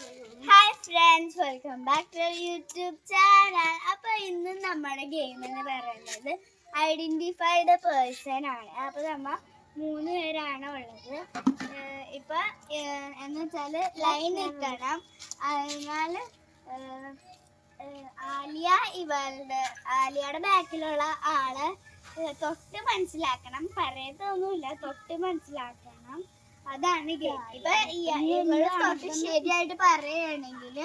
Hi friends welcome back to YouTube channel അപ്പോൾ ഇന്ന് നമ്മുടെ ഗെയിം എന്ന് പറയുന്നത് ഐഡന്റിഫൈഡ് പേഴ്സൺ ആണ്. അപ്പോൾ നമ്മൾ മൂന്ന് പേരാണ് ഉള്ളത്. ഇപ്പം എന്ന് വെച്ചാൽ ലൈൻ നിൽക്കണം അതിനാൽ ആലിയ ഇവളുടെ ആലിയയുടെ ബാക്കിലുള്ള ആൾ തൊട്ട് മനസ്സിലാക്കണം. പറയത്തൊന്നുമില്ല. തൊട്ട് മനസ്സിലാക്കണം. അതാണ് ഗെയിം ഇപ്പൊ ഇവൾ ശരിയായിട്ട് പറയുകയാണെങ്കിൽ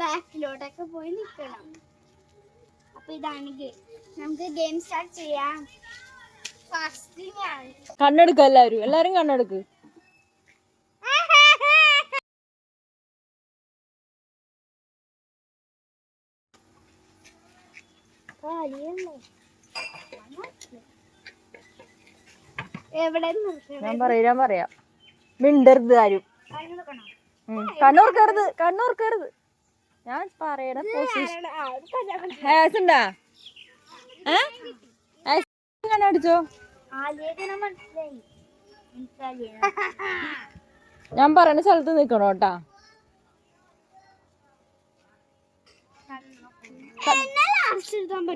ബാക്കിലോട്ടൊക്കെ പോയി നിൽക്കണം അപ്പൊ ഇതാണ് ഗെയിം. നമുക്ക് ഗെയിം സ്റ്റാർട്ട് ചെയ്യാം. ഫസ്റ്റ് ഞാൻ. കണ്ണെടുക്ക എല്ലാരും എല്ലാരും കണ്ണെടുക്ക്. ഞാൻ പറയാം ഞാൻ പറയാം. മിണ്ടരുത് ആരും. ഉം. കണ്ണൂർക്കരുത് കണ്ണൂർക്കരുത് ഞാൻ പറയണ പൊസിഷൻ ഉണ്ടാ കണ്ണടിച്ചോ അടിച്ചോ? ഞാൻ പറയണ സ്ഥലത്ത് നിക്കണോ കേട്ടാ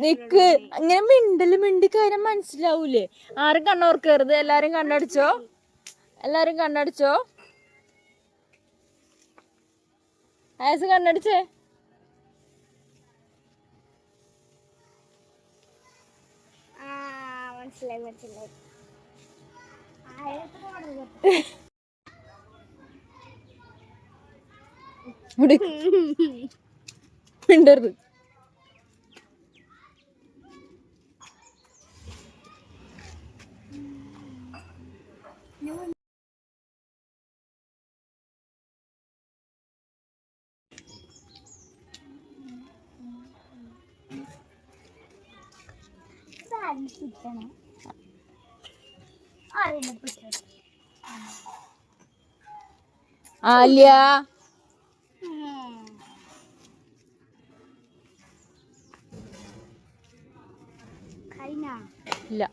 നിക്ക്. അങ്ങനെ മിണ്ടൽ മിണ്ടി കാര്യം മനസ്സിലാവൂലേ? ആരും കണ്ണോർക്കരുത് എല്ലാരും കണ്ണടിച്ചോ? എല്ലാരും കണ്ണടിച്ചോ? ആസ് കണ്ണടിച്ചേ? മനസ്സിലായി മനസ്സിലായി. മിണ്ടരുത്. ആല്യ കഴിഞ്ഞ? ഇല്ല.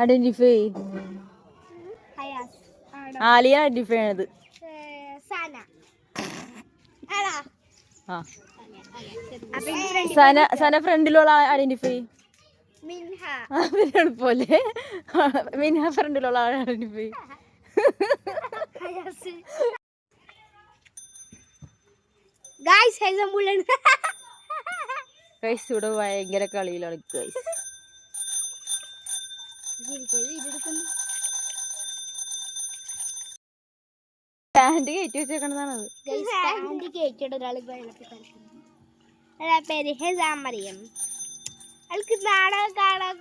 ഐഡന്റിഫൈ ആലിയ ഐഡന്റിഫൈ ആണത് ആ. സന സന ഫ്രണ്ടിലുള്ള ഐഡന്റിഫൈ പോലെ. മിൻഹ ഫ്രണ്ടിലുള്ള ഐഡന്റിഫൈ ഗായ്സ് ഹെൽസം ബുള്ളൻ കൈസ് ഇവിടെ ഭയങ്കര കളിയിലാണ് ഗൈസ് പാന്റ് കയറ്റി വെച്ചേക്കണതാണത്. സ്റ്റാൻഡ് കേറ്റിയുടെ ഒരാൾ വെള്ളത്തിൽ കളിക്കുന്നത് പേര് ഹെസാമറിയം അവൾക്ക് നാടകം കാണാൻ